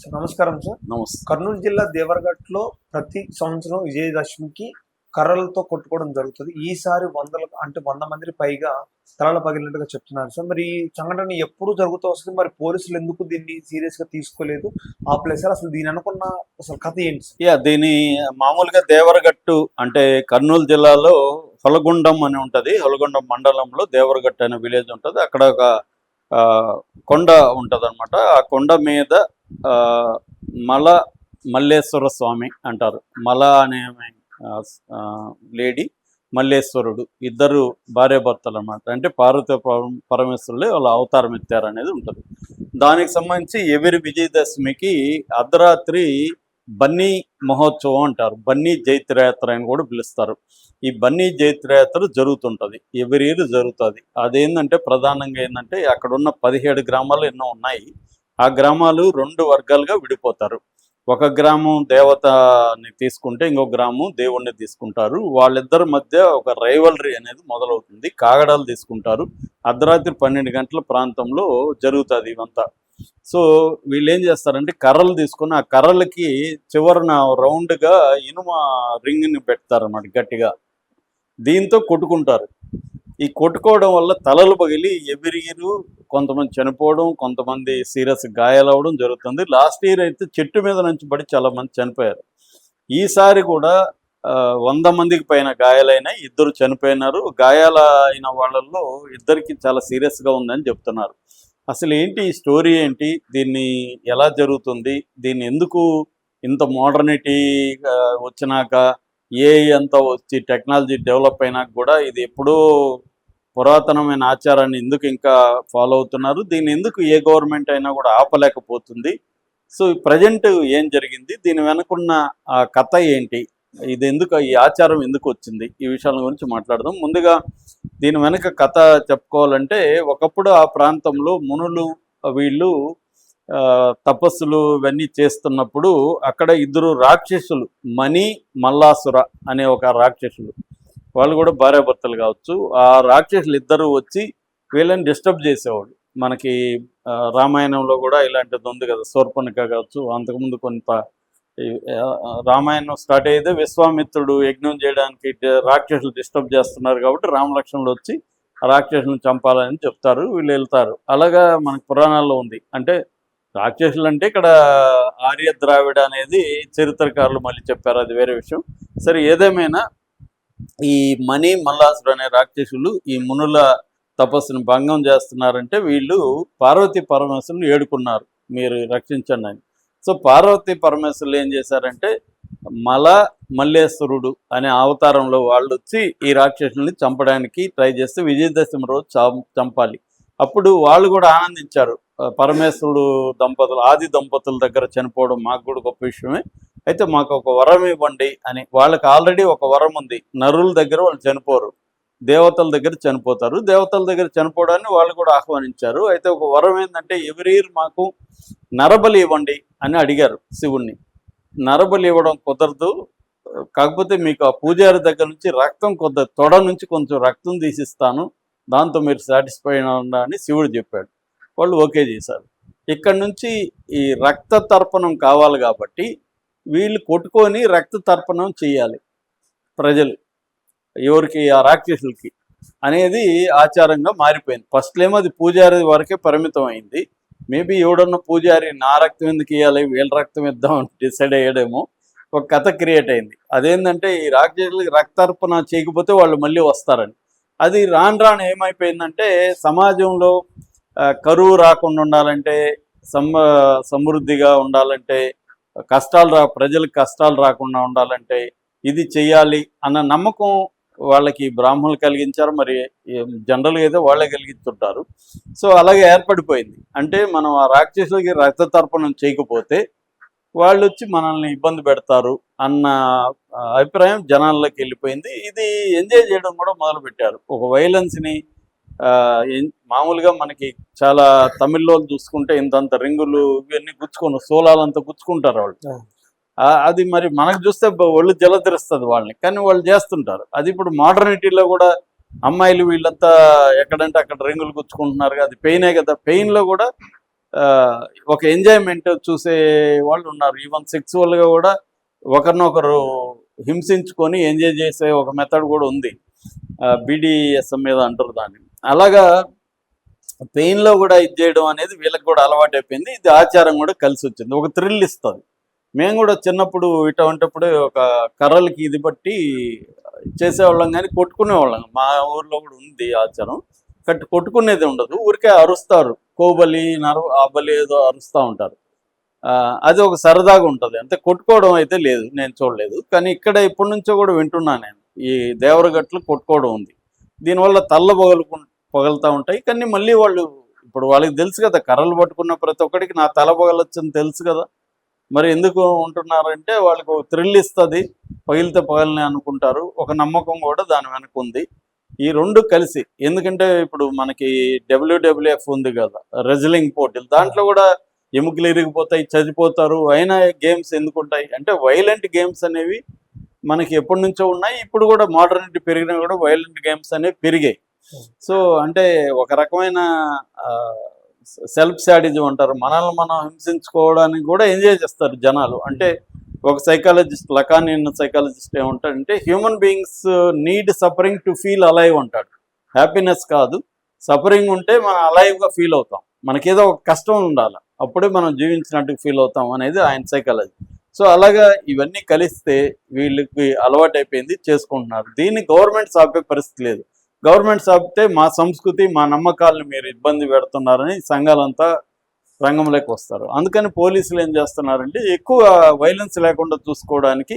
Sir నమస్కారం sir. నమస్తే. కర్నూలు జిల్లా దేవరగట్లో ప్రతి సంవత్సరం విజయదశమికి కర్రలతో కొట్టుకోవడం జరుగుతుంది. ఈసారి వందల అంటే వంద మంది పైగా తలలు పగిలినట్టుగా చెప్తున్నారు సార్. మరి ఈ సంఘటన ఎప్పుడు జరుగుతూ వస్తుంది? మరి పోలీసులు ఎందుకు దీన్ని సీరియస్గా తీసుకోలేదు? ఆపలేదు అసలు దీని అనుకున్న అసలు కథ ఏంటి సార్? యా దీని మామూలుగా దేవరగట్టు అంటే కర్నూలు జిల్లాలో హొలగుండం అని ఉంటది. హొలగుండం మండలంలో దేవరగట్టు అనే విలేజ్ ఉంటది. అక్కడ ఒక ఆ, కొండ ఉంటది అనమాట ఆ కొండ మీద ఆ, మల మల్లేశ్వర స్వామి అంటారు. మల అనే లేడీ మల్లేశ్వరుడు. ఇద్దరు భార్యాభర్తలు అనమాట అంటే పార్వతి పరమేశ్వరులే వాళ్ళ అవతారం ఎత్తారు అనేది ఉంటుంది. దానికి సంబంధించి ఎవరి విజయదశమికి అర్ధరాత్రి బన్నీ మహోత్సవం అంటారు. బన్నీ జైత్రయాత్ర అని కూడా పిలుస్తారు. ఈ బన్నీ జైత్రయాత్ర జరుగుతుంటది. ఎవరి ఇయర్ జరుగుతుంది. అదేంటంటే ప్రధానంగా ఏంటంటే అక్కడ ఉన్న పదిహేడు గ్రామాలు ఎన్నో ఉన్నాయి. ఆ గ్రామాలు రెండు వర్గాలుగా విడిపోతారు. ఒక గ్రామం దేవతని తీసుకుంటే ఇంకో గ్రామం దేవుణ్ణి తీసుకుంటారు. వాళ్ళిద్దరి మధ్య ఒక రైవలరీ అనేది మొదలవుతుంది. కాగడాలు తీసుకుంటారు. అర్ధరాత్రి పన్నెండు గంటల ప్రాంతంలో జరుగుతుంది ఇవంతా. సో వీళ్ళు ఏం చేస్తారంటే కర్రలు తీసుకుని ఆ కర్రలకి చివరన రౌండ్గా ఇనుమ రింగ్ని పెడతారన్నమాట గట్టిగా. దీంతో కొట్టుకుంటారు. ఈ కొట్టుకోవడం వల్ల తలలు పగిలి ఎవిరిగిరు కొంతమంది చనిపోవడం కొంతమంది సీరియస్ గాయాలవడం జరుగుతుంది. లాస్ట్ ఇయర్ అయితే చెట్టు మీద నుంచి పడి చాలా మంది చనిపోయారు. ఈసారి కూడా వంద మందికి పైన గాయాలైనాయి ఇద్దరు చనిపోయినారు. గాయాల అయిన వాళ్ళల్లో ఇద్దరికి చాలా సీరియస్గా ఉందని చెప్తున్నారు. అసలు ఏంటి ఈ స్టోరీ ఏంటి? దీన్ని ఎలా జరుగుతుంది? దీన్ని ఎందుకు ఇంత మోడర్నిటీ వచ్చినాక ఏఐ అంతా వచ్చి టెక్నాలజీ డెవలప్ అయినాక కూడా ఇది ఎప్పుడూ పురాతనమైన ఆచారాన్ని ఎందుకు ఇంకా ఫాలో అవుతున్నారు? దీన్ని ఎందుకు ఏ గవర్నమెంట్ అయినా కూడా ఆపలేకపోతుంది? సో ప్రజెంట్ ఏం జరిగింది? దీని వెనుకున్న ఆ కథ ఏంటి? ఇది ఎందుకు ఈ ఆచారం ఎందుకు వచ్చింది? ఈ విషయాల గురించి మాట్లాడదాం. ముందుగా దీని వెనక కథ చెప్పుకోవాలంటే ఒకప్పుడు ఆ ప్రాంతంలో మునులు వీళ్ళు తపస్సులు ఇవన్నీ చేస్తున్నప్పుడు అక్కడ ఇద్దరు రాక్షసులు మణి మల్లాసుర అనే ఒక రాక్షసులు. వాళ్ళు కూడా భార్యాభర్తలు కావచ్చు. ఆ రాక్షసులు ఇద్దరు వచ్చి వీళ్ళని డిస్టర్బ్ చేసేవాడు మనకి రామాయణంలో కూడా ఇలాంటిది ఉంది కదా శూర్పణిక కావచ్చు. అంతకుముందు కొన్ని ప- రామాయణం స్టార్ట్ అయితే విశ్వామిత్రుడు యజ్ఞం చేయడానికి రాక్షసులు డిస్టర్బ్ చేస్తున్నారు కాబట్టి రామలక్ష్మణులు వచ్చి రాక్షసులను చంపాలని చెప్తారు వీళ్ళు వెళ్తారు. అలాగా మనకు పురాణాల్లో ఉంది. అంటే రాక్షసులు అంటే ఇక్కడ ఆర్య ద్రావిడ అనేది చరిత్రకారులు మళ్ళీ చెప్పారు అది వేరే విషయం. సరే ఏదేమైనా ఈ మణి మల్లాసుడు అనే రాక్షసులు ఈ మునుల తపస్సును భంగం చేస్తున్నారంటే వీళ్ళు పార్వతీ పరమేశ్వరుని ఏడుకున్నారు మీరు రక్షించండి అని. సో పార్వతీ పరమేశ్వరులు ఏం చేశారంటే మల మల్లేశ్వరుడు అనే అవతారంలో వాళ్ళు వచ్చి ఈ రాక్షసుల్ని చంపడానికి ట్రై చేస్తే విజయదశమి రోజు చంపాలి. అప్పుడు వాళ్ళు కూడా ఆనందించారు. పరమేశ్వరుడు దంపతులు ఆది దంపతుల దగ్గర చనిపోవడం మాకు కూడా గొప్ప విషయమే. అయితే మాకు ఒక వరం ఇవ్వండి అని వాళ్ళకి ఆల్రెడీ ఒక వరం ఉంది. నరుల దగ్గర వాళ్ళు చనిపోరు. దేవతల దగ్గర చనిపోతారు. దేవతల దగ్గర చనిపోవడాన్ని వాళ్ళు కూడా ఆహ్వానించారు. అయితే ఒక వరం ఏంటంటే ఎవరి ఇయర్ మాకు నరబలి ఇవ్వండి అని అడిగారు శివుణ్ణి. నరబలి ఇవ్వడం కుదరదు. కాకపోతే మీకు ఆ పూజారి దగ్గర నుంచి రక్తం కొద్ది తొడ నుంచి కొంచెం రక్తం తీసిస్తాను. దాంతో మీరు సాటిస్ఫై అని శివుడు చెప్పాడు. వాళ్ళు ఓకే చేశారు. ఇక్కడ నుంచి ఈ రక్త తర్పణం కావాలి కాబట్టి వీళ్ళు కొట్టుకొని రక్త తర్పణం చేయాలి ప్రజలు. ఎవరికి? ఆ రాక్షసులకి. అనేది ఆచారంగా మారిపోయింది. ఫస్ట్లేమో ఏమో అది పూజారి వరకే పరిమితం అయింది. మేబీ ఎవడన్నా పూజారి నా రక్తం ఎందుకు ఇవ్వాలి వీళ్ళ రక్తం ఇద్దాం డిసైడ్ అయ్యడేమో. ఒక కథ క్రియేట్ అయింది. అదేంటంటే ఈ రాక్షసులకి రక్తార్పణ చేయకపోతే వాళ్ళు మళ్ళీ వస్తారని. అది రాను రాను ఏమైపోయిందంటే సమాజంలో కరువు రాకుండా ఉండాలంటే సమ సమృద్ధిగా ఉండాలంటే కష్టాలు రా ప్రజలకు కష్టాలు రాకుండా ఉండాలంటే ఇది చేయాలి అన్న నమ్మకం వాళ్ళకి బ్రాహ్మణులు కలిగించారు. మరి జనరల్గా అయితే వాళ్ళే కలిగిస్తుంటారు. సో అలాగే ఏర్పడిపోయింది. అంటే మనం ఆ రాక్షసులకి రక్త తర్పణం చేయకపోతే వాళ్ళు వచ్చి మనల్ని ఇబ్బంది పెడతారు అన్న అభిప్రాయం జనాల్లోకి వెళ్ళిపోయింది. ఇది ఎంజాయ్ చేయడం కూడా మొదలు పెట్టారు ఒక వైలెన్స్ని మామూలుగా మనకి చాలా తమిళ్ళో చూసుకుంటే ఇంతంత రింగులు ఇవన్నీ గుచ్చుకొని సోలాలంతా గుచ్చుకుంటారు వాళ్ళు. అది మరి మనకు చూస్తే ఒళ్ళు జలధరిస్తుంది వాళ్ళని. కానీ వాళ్ళు చేస్తుంటారు. అది ఇప్పుడు మోడర్నిటీలో కూడా అమ్మాయిలు వీళ్ళంతా ఎక్కడంటే అక్కడ రింగులు గుచ్చుకుంటున్నారు. అది పెయినే కదా. పెయిన్లో కూడా ఒక ఎంజాయ్మెంట్ చూసే వాళ్ళు ఉన్నారు. ఈవెన్ సెక్సువల్గా కూడా ఒకరినొకరు హింసించుకొని ఎంజాయ్ చేసే ఒక మెథడ్ కూడా ఉంది. బీడిఎస్ఎం మీద అంటారు దాన్ని. అలాగా పెయిన్లో కూడా ఇది చేయడం అనేది వీళ్ళకి కూడా అలవాటు అయిపోయింది. ఇది ఆచారం కూడా కలిసి వచ్చింది. ఒక థ్రిల్ ఇస్తుంది. మేము కూడా చిన్నప్పుడు ఇటువంటిప్పుడు ఒక కర్రలకి ఇది బట్టి చేసేవాళ్ళం కానీ కొట్టుకునేవాళ్ళం. మా ఊర్లో కూడా ఉంది ఆచారం. కట్ కొట్టుకునేది ఉండదు. ఊరికే అరుస్తారు. కోబలి నరు ఆ బలి ఏదో అరుస్తూ ఉంటారు. ఆ, అది ఒక సరదాగా ఉంటుంది. అంతే కొట్టుకోవడం అయితే లేదు. నేను చూడలేదు. కానీ ఇక్కడ ఇప్పటి నుంచో కూడా వింటున్నా నేను. ఈ దేవరగట్లు కొట్టుకోవడం ఉంది. దీనివల్ల తల్ల పగులుకుంటు పగలుతూ ఉంటాయి. కానీ మళ్ళీ వాళ్ళు ఇప్పుడు వాళ్ళకి తెలుసు కదా కర్రలు పట్టుకున్న ప్రతి ఒక్కడికి నా తల పగలొచ్చని తెలుసు కదా. మరి ఎందుకు ఉంటున్నారంటే వాళ్ళకు థ్రిల్ ఇస్తుంది పగిలితే పగలని అనుకుంటారు. ఒక నమ్మకం కూడా దాని వెనక ఉంది. ఈ రెండు కలిసి ఎందుకంటే ఇప్పుడు మనకి డబ్ల్యూడబ్ల్యూఎఫ్ ఉంది కదా రెజ్లింగ్ పోటీలు. దాంట్లో కూడా ఎముకలు ఇరిగిపోతాయి చచ్చిపోతారు అయినా గేమ్స్ ఎందుకు ఉంటాయి అంటే వైలెంట్ గేమ్స్ అనేవి మనకి ఎప్పటి నుంచో ఉన్నాయి. ఇప్పుడు కూడా మోడర్నిటీ పెరిగినా కూడా వైలెంట్ గేమ్స్ అనేవి పెరిగాయి. సో అంటే ఒక రకమైన సెల్ఫ్ సాడిజం అంటారు. మనల్ని మనం హింసించుకోవడానికి కూడా ఎంజాయ్ చేస్తారు జనాలు. అంటే ఒక సైకాలజిస్ట్ లకాన్ సైకాలజిస్ట్ ఏమంటాడంటే human beings need suffering to feel alive అంటాడు. హ్యాపీనెస్ కాదు. సఫరింగ్ ఉంటే మనం అలైవ్గా ఫీల్ అవుతాం. మనకేదో ఒక కష్టం ఉండాలి. అప్పుడే మనం జీవించినట్టు ఫీల్ అవుతాం అనేది ఆయన సైకాలజీ. సో అలాగా ఇవన్నీ కలిస్తే వీళ్ళకి అలవాటు అయిపోయింది చేసుకుంటున్నారు. దీన్ని గవర్నమెంట్ ఆపే పరిస్థితి లేదు గవర్నమెంట్ ఆపితే మా సంస్కృతి మా నమ్మకాలను మీరు ఇబ్బంది పెడుతున్నారని సంఘాలంతా రంగంలోకి వస్తారు. అందుకని పోలీసులు ఏం చేస్తున్నారంటే ఎక్కువ వైలెన్స్ లేకుండా చూసుకోవడానికి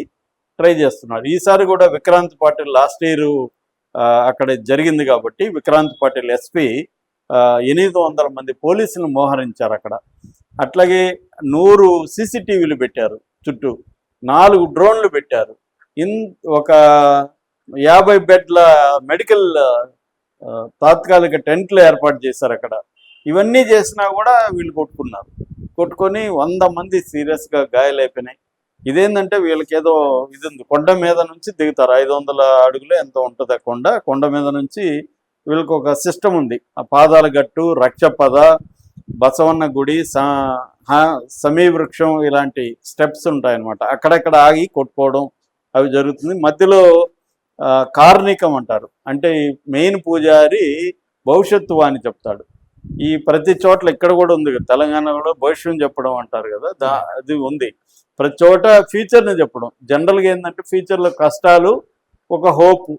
ట్రై చేస్తున్నారు. ఈసారి కూడా విక్రాంత్ పాటిల్ లాస్ట్ ఇయర్ అక్కడ జరిగింది కాబట్టి విక్రాంత్ పాటిల్ ఎస్పీ ఎనిమిది వందల మంది పోలీసులు మోహరించారు అక్కడ. అట్లాగే నూరు సీసీటీవీలు పెట్టారు చుట్టూ. నాలుగు డ్రోన్లు పెట్టారు. ఇన్ ఒక యాభై బెడ్ల మెడికల్ తాత్కాలిక టెంట్లు ఏర్పాటు చేశారు అక్కడ. ఇవన్నీ చేసినా కూడా వీళ్ళు కొట్టుకున్నారు. కొట్టుకొని వంద మంది సీరియస్గా గాయాలైపోయినాయి. ఇదేంటంటే వీళ్ళకి ఏదో ఇది ఉంది కొండ మీద నుంచి దిగుతారు. ఐదు వందల అడుగులు ఎంత ఉంటుంది ఆ కొండ? కొండ మీద నుంచి వీళ్ళకి ఒక సిస్టమ్ ఉంది. ఆ పాదాల గట్టు రక్షపద బసవన్న గుడి స- హ- సమీ వృక్షం ఇలాంటి స్టెప్స్ ఉంటాయన్నమాట. అక్కడక్కడ ఆగి కొట్టుకోవడం అవి జరుగుతుంది. మధ్యలో కార్ణికం అంటారు. అంటే మెయిన్ పూజారి భవిష్యత్తు అని చెప్తాడు. ఈ ప్రతి చోట్ల ఇక్కడ కూడా ఉంది కదా తెలంగాణ కూడా భవిష్యం చెప్పడం అంటారు కదా దా అది ఉంది. ప్రతి చోట ఫ్యూచర్ని చెప్పడం. జనరల్గా ఏంటంటే ఫ్యూచర్లో కష్టాలు ఒక హోప్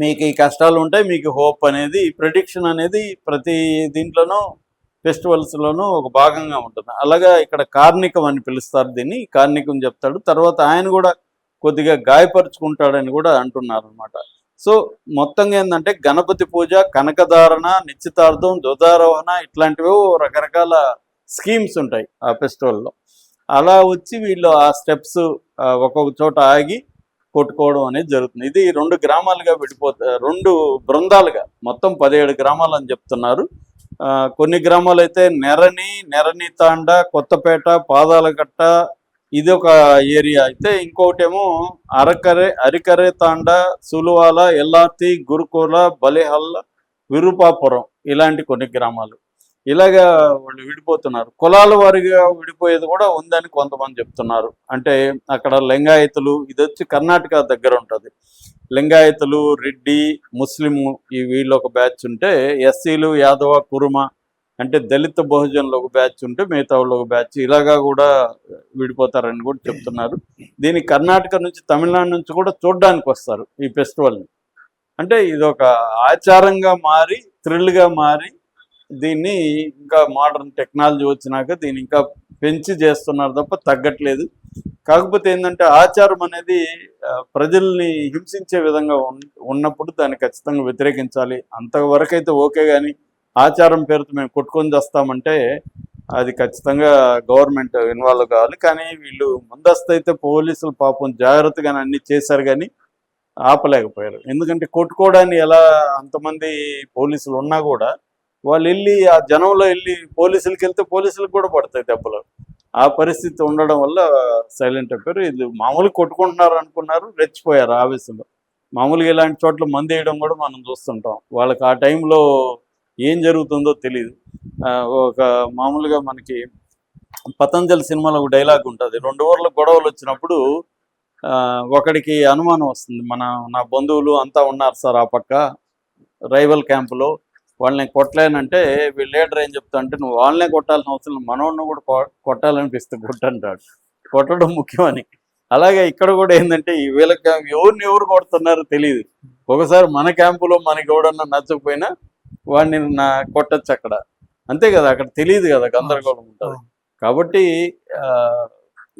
మీకు ఈ కష్టాలు ఉంటాయి మీకు హోప్ అనేది ప్రొడిక్షన్ అనేది ప్రతి దీంట్లోనూ ఫెస్టివల్స్లోనూ ఒక భాగంగా ఉంటుంది. అలాగా ఇక్కడ కార్ణికం అని పిలుస్తారు దీన్ని. కార్ణికం చెప్తాడు. తర్వాత ఆయన కూడా కొద్దిగా గాయపరుచుకుంటాడని కూడా అంటున్నారు అనమాట సో మొత్తంగా ఏంటంటే గణపతి పూజ కనకధారణ నిశ్చితార్థం ధ్వజారోహణ ఇట్లాంటివి రకరకాల స్కీమ్స్ ఉంటాయి ఆ ఫెస్టివల్లో. అలా వచ్చి వీళ్ళు ఆ స్టెప్స్ ఒక్కొక్క చోట ఆగి కొట్టుకోవడం అనేది జరుగుతుంది. ఇది రెండు గ్రామాలుగా విడిపోతా రెండు బృందాలుగా మొత్తం పదిహేడు గ్రామాలు అని చెప్తున్నారు. ఆ, కొన్ని గ్రామాలు అయితే నెరని నెరని తాండ కొత్తపేట పాదాలగట్ట ఇది ఒక ఏరియా. అయితే ఇంకోటేమో అరకరే అరికరే తాండ సులువాల ఎల్లార్తి గురుకుల బలిహల్ల విరూపాపురం ఇలాంటి కొన్ని గ్రామాలు. ఇలాగా వాళ్ళు విడిపోతున్నారు. కులాల వారిగా విడిపోయేది కూడా ఉందని కొంతమంది చెప్తున్నారు. అంటే అక్కడ లింగాయతులు ఇది వచ్చి కర్ణాటక దగ్గర ఉంటుంది. లింగాయతులు రెడ్డి ముస్లిం ఈ వీళ్ళు ఒక బ్యాచ్ ఉంటే ఎస్సీలు యాదవ కురుమ అంటే దళిత బహుజనులు ఒక బ్యాచ్ ఉంటే మిగతా వాళ్ళు ఒక బ్యాచ్. ఇలాగా కూడా విడిపోతారని కూడా చెప్తున్నారు. దీని కర్ణాటక నుంచి తమిళనాడు నుంచి కూడా చూడడానికి వస్తారు ఈ ఫెస్టివల్ని. అంటే ఇది ఒక ఆచారంగా మారి థ్రిల్గా మారి దీన్ని ఇంకా మోడర్న్ టెక్నాలజీ వచ్చినాక దీన్ని ఇంకా పెంచి చేస్తున్నారు తప్ప తగ్గట్లేదు. కాకపోతే ఏంటంటే ఆచారం అనేది ప్రజల్ని హింసించే విధంగా ఉన్నప్పుడు దాన్ని ఖచ్చితంగా వ్యతిరేకించాలి. అంతవరకు అయితే ఓకే కానీ ఆచారం పేరుతో మేము కొట్టుకొని చేస్తామంటే అది ఖచ్చితంగా గవర్నమెంట్ ఇన్వాల్వ్ కావాలి. కానీ వీళ్ళు ముందస్తు అయితే పోలీసులు పాపం జాగ్రత్తగానే అన్ని చేశారు కానీ ఆపలేకపోయారు. ఎందుకంటే కొట్టుకోవడాన్ని ఎలా అంతమంది పోలీసులు ఉన్నా కూడా వాళ్ళు వెళ్ళి ఆ జనంలో వెళ్ళి పోలీసులకి వెళ్తే పోలీసులకు కూడా పడతాయి దెబ్బలు. ఆ పరిస్థితి ఉండడం వల్ల సైలెంట్ అయిపోయారు. ఇది మామూలుగా కొట్టుకుంటున్నారు అనుకున్నారు రెచ్చిపోయారు ఆవేశంలో. మామూలుగా ఇలాంటి చోట్ల మంది వేయడం కూడా మనం చూస్తుంటాం. వాళ్ళకి ఆ టైంలో ఏం జరుగుతుందో తెలియదు ఆ, ఒక మామూలుగా మనకి పతంజలి సినిమాలో ఒక డైలాగ్ ఉంటుంది. రెండు ఊర్ల గొడవలు వచ్చినప్పుడు ఆ, ఒకడికి అనుమానం వస్తుంది. మన నా బంధువులు అంతా ఉన్నారు సార్ ఆ పక్క రైవల్ క్యాంపులో. వాళ్ళని కొట్టలేనంటే వీళ్ళు లీడర్ ఏం చెప్తా అంటే నువ్వు వాళ్ళనే కొట్టాల్సిన అవసరం మనోడిని కూడా కొట్టాలనిపిస్తే కొట్టంటాడు. కొట్టడం ముఖ్యమని. అలాగే ఇక్కడ కూడా ఏంటంటే వీళ్ళ క్యాంప్ ఎవరిని ఎవరు కొడుతున్నారో తెలియదు ఒకసారి మన క్యాంపులో మనకి ఎవడన్నా నచ్చకపోయినా వాడిని నా కొట్టచ్చు అక్కడ. అంతే కదా అక్కడ తెలియదు కదా గందరగోళం ఉంటుంది. కాబట్టి ఆ,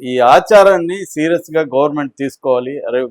ఈ ఆచారాన్ని సీరియస్గా గవర్నమెంట్ తీసుకోవాలి. అరే